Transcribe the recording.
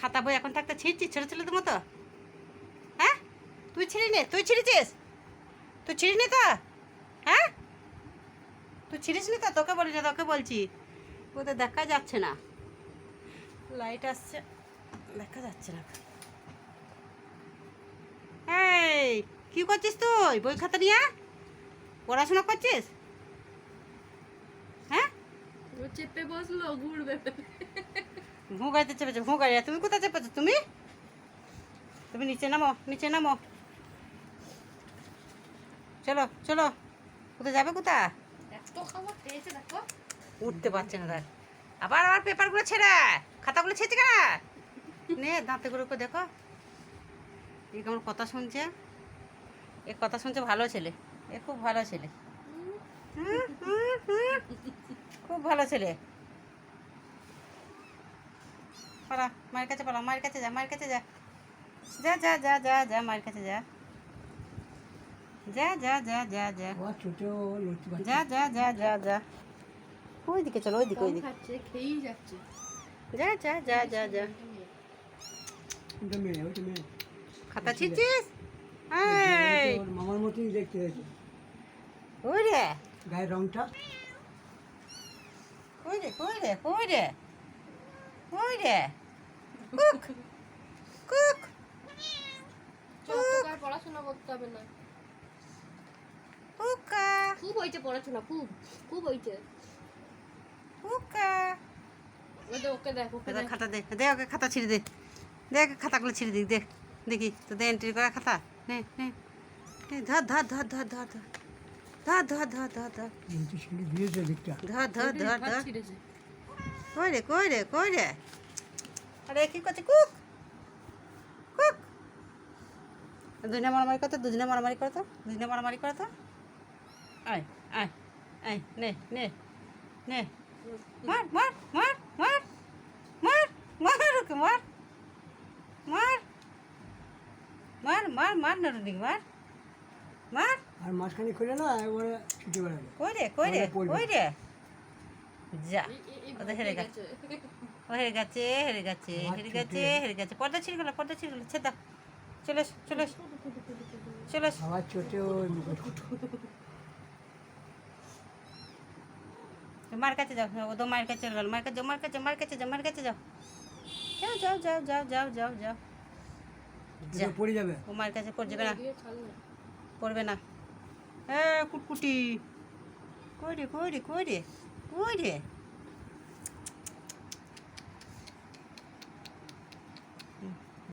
খাতা বই এখন থাকতে ছিঁড়ছিস ছোটো ছেলেদের মতো? হ্যাঁ? তুই ছিঁড়ি নে তুই ছিঁড়েছিস? তুই ছিঁড়ি তো? হ্যাঁ? তুই ছিঁড়িস নি তো? তোকে বলি না, তোকে বলছি। ওদের দেখা যাচ্ছে না। লাইট আসছে। দেখা যাচ্ছে না। এই, কি করছিস তুই? বই খাতা নিয়ে? পড়াশোনা করছিস? হ্যাঁ? চেপে বসল, ঘুরবে। গাড়িতে চেপেছো গাড়ি। তুমি কোথায় চেপেছো? তুমি? তুমি নিচে নামো নিচে নামো। চলো চলো। কোথায় যাবে কোথা উঠতে পারছে না দেখ আবার আবার পেপারগুলো ছেড়ে। খাতাগুলো ছেড়েছে কেন? নে দাঁতে করে দেখো। এই কেমন কথা শুনছে? এ কথা শুনছে ভালো ছেলে। এ খুব ভালো ছেলে। হুম, হুম, হুম। খুব ভালো ছেলে। পালা মায়ের কাছে পালা মায়ের কাছে যা মায়ের কাছে যা যা যা যা যা যা মায়ের কাছে যা যা যা যা যা যা যা যা যা যা যা ওইদিকে চলো ওইদিকে ওইদিকে খেয়েই যাচ্ছে যা যা যা যা যা খাতা এই মামার মতনই দেখতে হয়েছে ওই রে গায়ের রংটা কই রে কই রে কই রে কই রে কুক কুক পড়াশোনা করতে হবে না। কুকা। খুব হয়েছে পড়াশোনা খুব খুব হয়েছে কুকা। ওকে দেখ ওকে দেখ। খাতা দে দে ওকে খাতা ছিঁড়ে দে। দেখ খাতাগুলো ছিঁড়ে দিক দেখ দেখি তোদের এন্ট্রি করা খাতা। নে নে ধর ধর ধর ধর ধর ধর। ধর ধর ধর ধর ধর। ধর ধর ধর ধর। কই রে কই রে কই রে? আরে কি করছে কুক কুক। দুজনে মারামারি করতো দুজনে মারামারি করতো দুজনে মারামারি করতো। আয় আয় আয় নে নে নে। মার মার মার মার মার মার ওকে মার মার মার মার মার নরুনি মার মার। আর মাঝখানে খুলে না একবারে ছুটে বেড়াবে কই রে কই রে তাহলে কই রে? যা ওদের হেরে গেছে। ও হেরে গেছে হেরে গেছে হেরে গেছে হেরে গেছে। পর্দা ছিঁড়ে গেল পর্দা ছিঁড়ে গেল। ছেদা চলে এসো, চলে এসো, চলে। আবার চোটে মার কাছে যাও। ও তো মায়ের কাছে চলে গেল। মার কাছে যাও মার কাছে মার কাছে যাও মার কাছে যাও। যাও যাও যাও যাও যাও যাও যাও। যা পড়ে যাবে। ও মার কাছে পড়ে যাবে না। পড়বে না। এ কুটকুটি। কই রে কই রে কই রে কই রে?